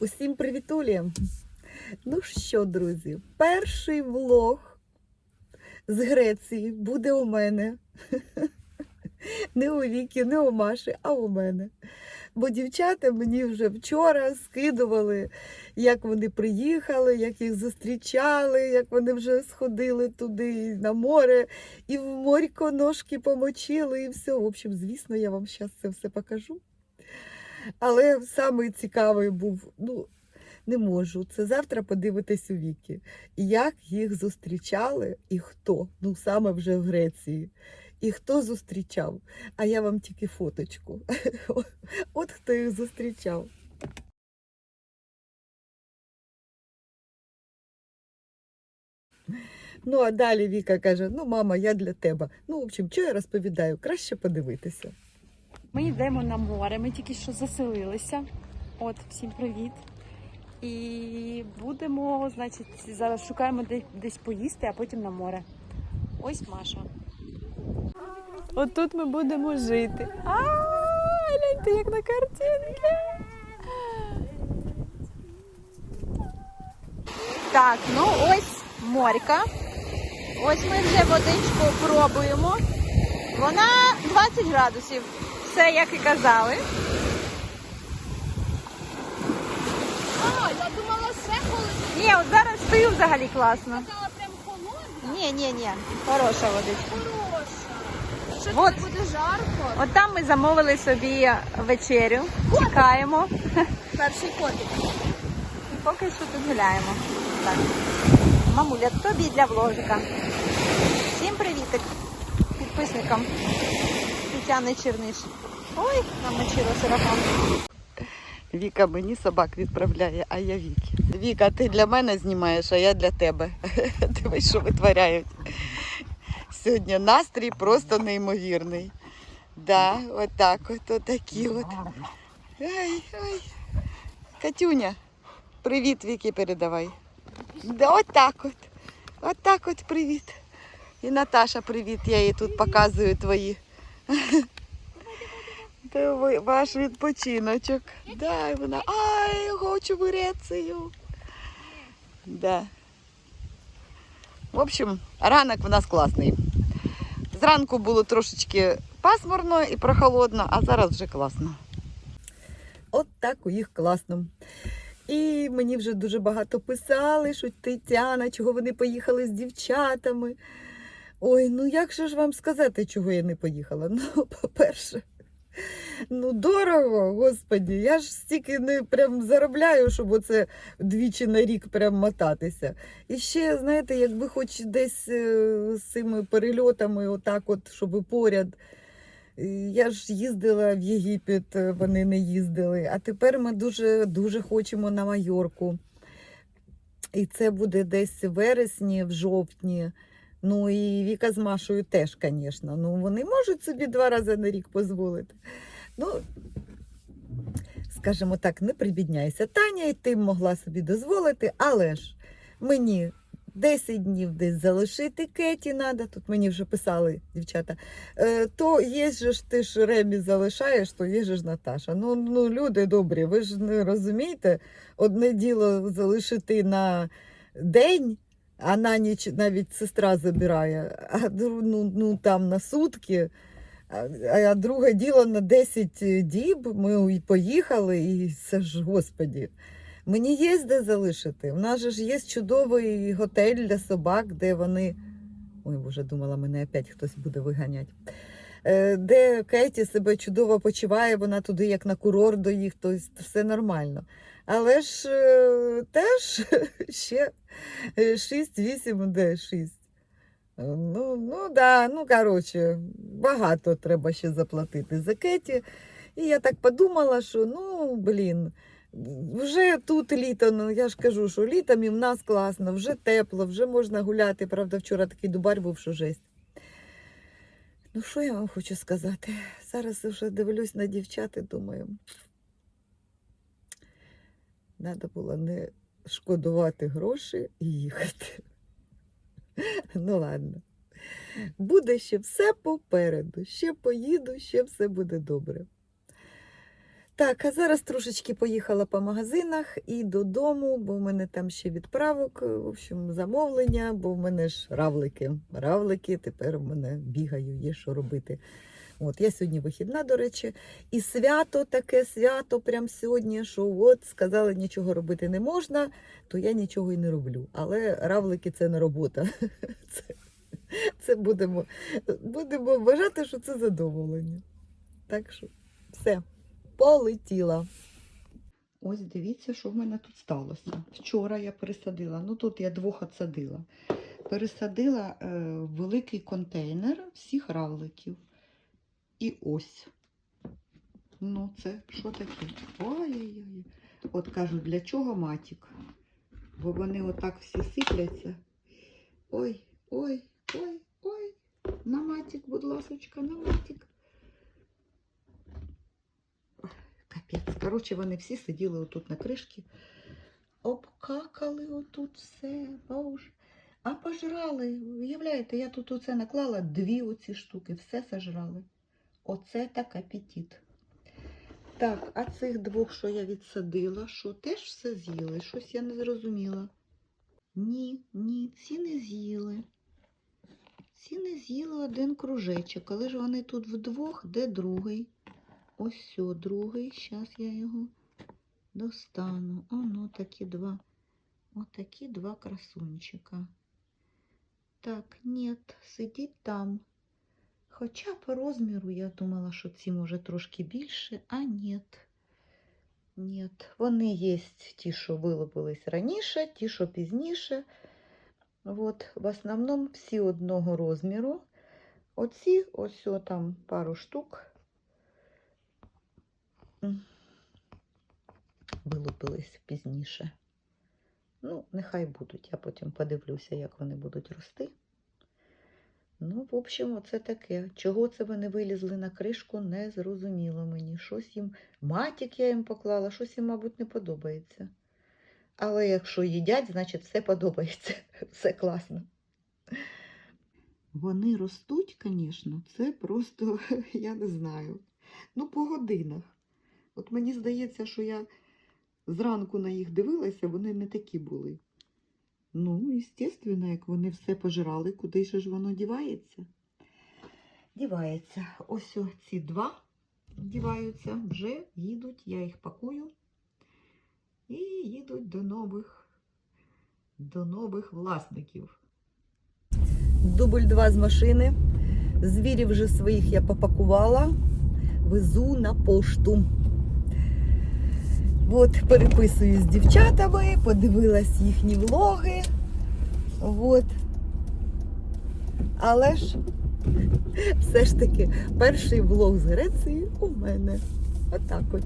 Усім привітулі! Ну що, друзі, перший влог з Греції буде у мене. Не у Вікі, не у Маші, а у мене. Бо дівчата мені вже вчора скидували, як вони приїхали, як їх зустрічали, як вони вже сходили туди на море, і в морько ножки помочили, і все. В общем, звісно, я вам зараз це все покажу. Але самий цікавий був, ну, не можу. Це завтра подивитись у віки. Як їх зустрічали і хто? Ну, саме вже в Греції. І хто зустрічав? А я вам тільки фоточку. От хто їх зустрічав. Ну, а далі Віка каже: ну, мама, я для тебе. Ну, в общем, що я розповідаю? Краще подивитися. Ми йдемо на море. Ми тільки що заселилися. От, всім привіт. І будемо, значить, зараз шукаємо десь поїсти, а потім на море. Ось Маша. От тут ми будемо жити. А, гляньте, як на картинці. Так, ну ось морька. Ось ми вже водичку пробуємо. Вона 20 градусів. Все як і казали. А, я думала, все холодно. Ні, от зараз стою взагалі класно. Казала прям холодно. Ні, ні, ні. Хороша водичка. Хороша. Що це буде жарко? От там ми замовили собі вечерю. Чекаємо. Перший котик. І поки що тут гуляємо. Так. Мамуля, тобі для вложика. Всім привітик підписникам Тетяни Черниш. Ой, намочила сарафан. Віка мені собак відправляє, а я Вікі. Віка, ти для мене знімаєш, а я для тебе. Дивись, що витворяють. Сьогодні настрій просто неймовірний. Да, отак от, отакі от. Ай, ай. Катюня, привіт, Вікі, передавай. Да, отак от. Отак от привіт. І Наташа, привіт, я їй тут показую твої. Ви- ваш відпочиночок. Да, і вона. Ай, хочу в Да. В общем, ранок у нас класний. Зранку було трошечки пасмурно і прохолодно, а зараз вже класно. От так у їх класно. І мені вже дуже багато писали, що Тетяна, чого вони поїхали з дівчатами. Ой, ну як же ж вам сказати, чого я не поїхала? Ну, по-перше, ну дорого, господі. Я ж стільки не прям заробляю, щоб оце двічі на рік прям мотатися. І ще, знаєте, якби хоч десь е, з цими перельотами, отак, от, щоб поряд. Е, Я ж їздила в Єгипет, е, вони не їздили. А тепер ми дуже дуже хочемо на Майорку. І це буде десь в вересні, в жовтні. Ну і Віка з Машою теж, звісно. Ну, вони можуть собі два рази на рік дозволити. Ну, скажімо так, не прибідняйся. Таня і ти могла собі дозволити, але ж мені 10 днів десь залишити Кеті треба. Тут мені вже писали дівчата. Е, то є ж ти ж Ремі залишаєш, то є ж Наташа. Ну, ну люди добрі, ви ж не розумієте, одне діло залишити на день. А на ніч навіть сестра забирає, а ну, ну там на сутки. А, друге діло на 10 діб ми поїхали, і це ж господі. Мені є де залишити. У нас же ж є чудовий готель для собак, де вони. Ой, боже, думала, мене опять хтось буде виганяти. Е, Де Кеті себе чудово почуває, вона туди як на курорт доїх, то все нормально. Але ж е, теж ще 6-8, де 6. Ну, ну да, ну коротше, багато треба ще заплатити за Кеті. І я так подумала, що ну, блін, вже тут літо, ну я ж кажу, що літом і в нас класно, вже тепло, вже можна гуляти. Правда, вчора такий дубар був, що жесть. Ну, що я вам хочу сказати? Зараз вже дивлюсь на дівчат і думаю. Треба було не шкодувати гроші і їхати. Ну ладно. Буде ще все попереду. Ще поїду, ще все буде добре. Так, а зараз трошечки поїхала по магазинах і додому, бо в мене там ще відправок, в общем, замовлення, бо в мене ж равлики. Равлики, тепер в мене бігаю, є що робити. От, я сьогодні вихідна, до речі, і свято таке свято прям сьогодні, що от сказали, нічого робити не можна, то я нічого і не роблю. Але равлики це не робота. Це, це будемо, будемо вважати, що це задоволення. Так що все, полетіла. Ось дивіться, що в мене тут сталося. Вчора я пересадила, ну тут я двох отсадила. Пересадила е, великий контейнер всіх равликів. І ось. Ну, це що таке? Ой-ой-ой. От кажуть, для чого матік? Бо вони отак всі сипляться. Ой, ой, ой, ой. На матік, будь ласочка, на матік. Капець. Коротше, вони всі сиділи отут на кришці. Обкакали отут все. Боже. А пожрали. Уявляєте, я тут оце наклала дві оці штуки, все сожрали. Оце так апетит. Так, а цих двох, що я відсадила, що теж все з'їли? Щось я не зрозуміла. Ні, ні, ці не з'їли. Ці не з'їли один кружечок, але ж вони тут вдвох, де другий? Ось сьо, другий. Зараз я його достану. Оно такі два. Отакі два красунчика. Так, ні, сидіть там. Хоча по розміру я думала, що ці може трошки більше, а ні. Ні, вони є ті, що вилупились раніше, ті, що пізніше. От, в основному всі одного розміру. Оці, ось там пару штук. Вилупились пізніше. Ну, нехай будуть. Я потім подивлюся, як вони будуть рости. Ну, в общем, оце таке. Чого це вони вилізли на кришку, не зрозуміло мені. Щось їм, матік я їм поклала, щось їм, мабуть, не подобається. Але якщо їдять, значить все подобається. Все класно. Вони ростуть, звісно, це просто, я не знаю. Ну, по годинах. От мені здається, що я зранку на їх дивилася, вони не такі були. Ну, звісно, як вони все пожирали, куди ж воно дівається? Дівається. Ось ці два діваються, вже їдуть, я їх пакую. І їдуть до нових, до нових власників. Дубль два з машини. Звірів вже своїх я попакувала. Везу на пошту. От, переписую з дівчатами, подивилась їхні влоги. От. Але ж все ж таки перший влог з Греції у мене. Отак от.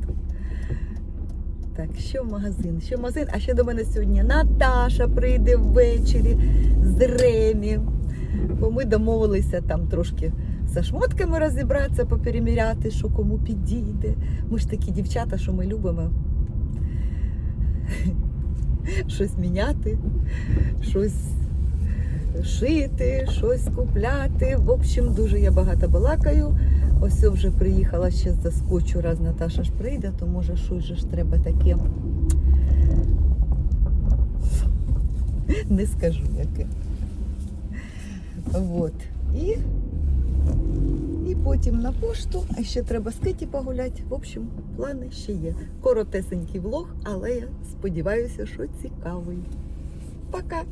Так, що магазин? Що магазин? А ще до мене сьогодні Наташа прийде ввечері з Ремі. Бо ми домовилися там трошки за шмотками розібратися, попереміряти, що кому підійде. Ми ж такі дівчата, що ми любимо щось міняти, щось шити, щось купляти. В общем, дуже я багато балакаю. Ось вже приїхала ще заскочу, раз Наташа ж прийде, то може щось же ж треба таке. Не скажу яке. Вот. І потім на пошту, а ще треба з Киті погуляти. В общем, плани ще є. Коротесенький влог, але я сподіваюся, що цікавий. Пока!